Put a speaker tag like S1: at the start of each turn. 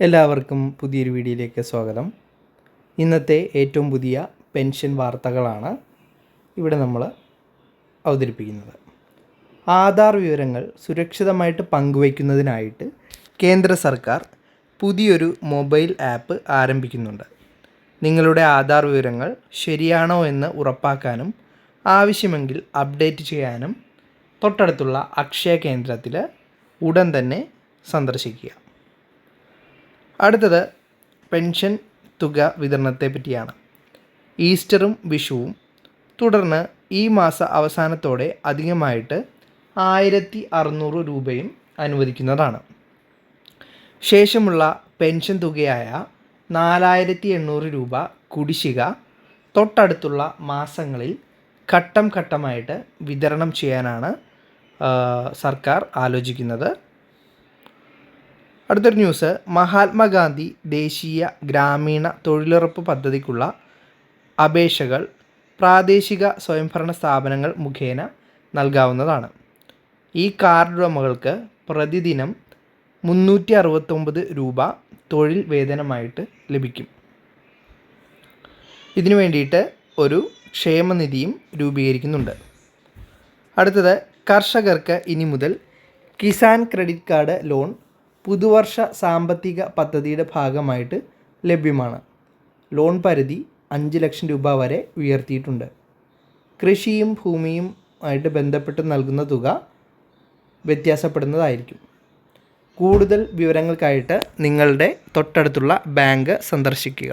S1: എല്ലാവർക്കും പുതിയൊരു വീഡിയോയിലേക്ക് സ്വാഗതം. ഇന്നത്തെ ഏറ്റവും പുതിയ പെൻഷൻ വാർത്തകളാണ് ഇവിടെ നമ്മൾ അവതരിപ്പിക്കുന്നത്. ആധാർ വിവരങ്ങൾ സുരക്ഷിതമായിട്ട് പങ്കുവയ്ക്കുന്നതിനായിട്ട് കേന്ദ്ര സർക്കാർ പുതിയൊരു മൊബൈൽ ആപ്പ് ആരംഭിക്കുന്നുണ്ട്. നിങ്ങളുടെ ആധാർ വിവരങ്ങൾ ശരിയാണോ എന്ന് ഉറപ്പാക്കാനും ആവശ്യമെങ്കിൽ അപ്ഡേറ്റ് ചെയ്യാനും തൊട്ടടുത്തുള്ള അക്ഷയ കേന്ദ്രത്തിൽ ഉടൻ തന്നെ സന്ദർശിക്കുക. അടുത്തത് പെൻഷൻ തുക വിതരണത്തെ പറ്റിയാണ്. ഈസ്റ്ററും വിഷുവും തുടർന്ന് ഈ മാസ അവസാനത്തോടെ അധികമായിട്ട് ആയിരത്തി അറുന്നൂറ് രൂപയും അനുവദിക്കുന്നതാണ്. ശേഷമുള്ള പെൻഷൻ തുകയായ നാലായിരത്തി എണ്ണൂറ് രൂപ കുടിശ്ശിക തൊട്ടടുത്തുള്ള മാസങ്ങളിൽ ഘട്ടം ഘട്ടമായിട്ട് വിതരണം ചെയ്യാനാണ് സർക്കാർ ആലോചിക്കുന്നത്. അടുത്തൊരു ന്യൂസ് മഹാത്മാഗാന്ധി ദേശീയ ഗ്രാമീണ തൊഴിലുറപ്പ് പദ്ധതിക്കുള്ള അപേക്ഷകൾ പ്രാദേശിക സ്വയംഭരണ സ്ഥാപനങ്ങൾ മുഖേന നൽകാവുന്നതാണ്. ഈ കാർഡ് ഉടമകൾക്ക് പ്രതിദിനം മുന്നൂറ്റി അറുപത്തൊമ്പത് രൂപ തൊഴിൽ വേതനമായിട്ട് ലഭിക്കും. ഇതിനു വേണ്ടിയിട്ട് ഒരു ക്ഷേമനിധിയും രൂപീകരിക്കുന്നുണ്ട്. അടുത്തത് കർഷകർക്ക് ഇനി മുതൽ കിസാൻ ക്രെഡിറ്റ് കാർഡ് ലോൺ പുതുവർഷ സാമ്പത്തിക പദ്ധതിയുടെ ഭാഗമായിട്ട് ലഭ്യമാണ്. ലോൺ പരിധി അഞ്ച് ലക്ഷം രൂപ വരെ ഉയർത്തിയിട്ടുണ്ട്. കൃഷിയും ഭൂമിയും ആയിട്ട് ബന്ധപ്പെട്ട് നൽകുന്ന തുക വ്യത്യാസപ്പെടുന്നതായിരിക്കും. കൂടുതൽ വിവരങ്ങൾക്കായിട്ട് നിങ്ങളുടെ തൊട്ടടുത്തുള്ള ബാങ്ക് സന്ദർശിക്കുക.